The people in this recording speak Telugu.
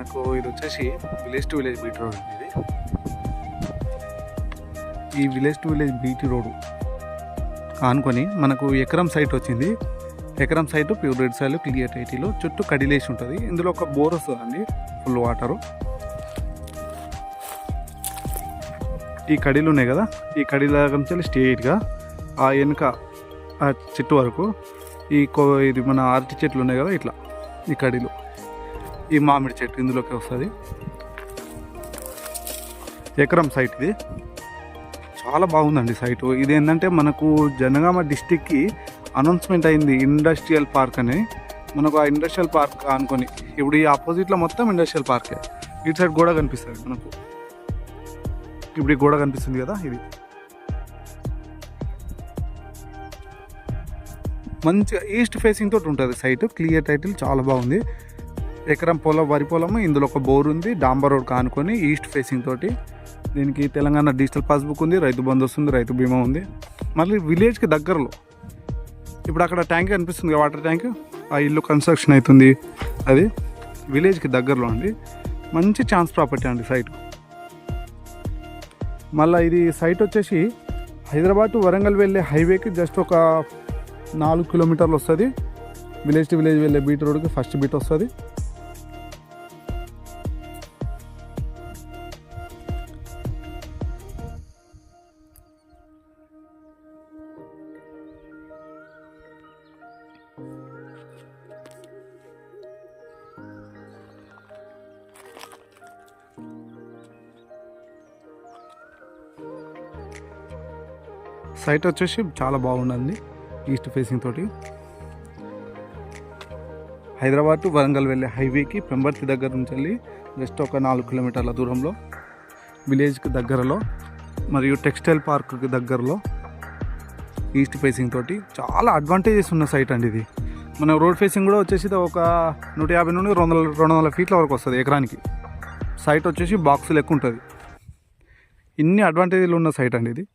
మనకు ఇది వచ్చేసి village to village BT road ఇది. ఈ village to village BT road ఆనుకొని మనకు ఎకరం సైట్ వచ్చింది. ఎకరం site pure red soil clear ఐటీలో చుట్టూ కడిలేసి ఉంటుంది. ఇందులో ఒక బోర్ వస్తుందండి ఫుల్ వాటరు ఈ కడీలు ఉన్నాయి కదా ఈ కడీల నుంచి స్ట్రేట్గా ఆ వెనుక ఆ చెట్టు వరకు ఈ కో ఇది మన అరటి చెట్లు ఉన్నాయి కదా ఇట్లా ఈ కడీలు. ఈ మామిడి చెట్టు ఇందులోకి వస్తుంది. ఎకరం సైట్ ఇది. చాలా బాగుందండి సైటు ఇది ఏంటంటే మనకు జనగామ డిస్టిక్కి అనౌన్స్మెంట్ అయింది ఇండస్ట్రియల్ పార్క్ అని. మనకు ఆ ఇండస్ట్రియల్ పార్క్ అనుకొని. ఇప్పుడు ఈ ఆపోజిట్లో మొత్తం ఇండస్ట్రియల్ పార్కే ఇటు సైడ్ గోడ కనిపిస్తుంది మనకు. ఇప్పుడు ఈ గోడ కనిపిస్తుంది కదా ఇది. మంచిగా ఈస్ట్ ఫేసింగ్ తోటి ఉంటుంది సైట్ క్లియర్ టైటిల్ చాలా బాగుంది. ఎకరం పొలం వరి పొలము ఇందులో ఒక బోర్ ఉంది డాంబర్ రోడ్ కానుకొని ఈస్ట్ ఫేసింగ్ తోటి. దీనికి తెలంగాణ డిజిటల్ పాస్బుక్ ఉంది రైతు బంధు వస్తుంది రైతు బీమా ఉంది. మళ్ళీ విలేజ్కి దగ్గరలో ఇప్పుడు అక్కడ ట్యాంక్ కనిపిస్తుంది వాటర్ ట్యాంక్? ఆ ఇల్లు కన్స్ట్రక్షన్ అవుతుంది. అది విలేజ్కి దగ్గరలో అండి. మంచి ఛాన్స్ ప్రాపర్టీ అండి సైట్. మళ్ళీ ఇది సైట్ వచ్చేసి హైదరాబాద్ టు వరంగల్ వెళ్ళే హైవేకి జస్ట్ ఒక నాలుగు కిలోమీటర్లు వస్తుంది. విలేజ్ టు విలేజ్ వెళ్ళే బీట్ రోడ్కి ఫస్ట్ బీట్ వస్తుంది. సైట్ వచ్చేసి చాలా బాగుందండి ఈస్ట్ ఫేసింగ్ తోటి. హైదరాబాద్ టు వరంగల్ వెళ్ళే హైవేకి పెంబర్తి దగ్గర నుంచి వెళ్ళి జస్ట్ ఒక నాలుగు కిలోమీటర్ల దూరంలో విలేజ్కి దగ్గరలో మరియు టెక్స్టైల్ పార్క్కి దగ్గరలో ఈస్ట్ ఫేసింగ్ తోటి చాలా అడ్వాంటేజెస్ ఉన్న సైట్ అండి ఇది. మన రోడ్ ఫేసింగ్ కూడా వచ్చేసి ఇది ఒక నూట యాభై నుండి రెండు వందల రెండు వందల ఫీట్ల వరకు వస్తుంది ఎకరానికి. సైట్ వచ్చేసి బాక్స్ ఎక్కువ ఉంటుంది. ఇన్ని అడ్వాంటేజీలు ఉన్న సైట్ అండి ఇది.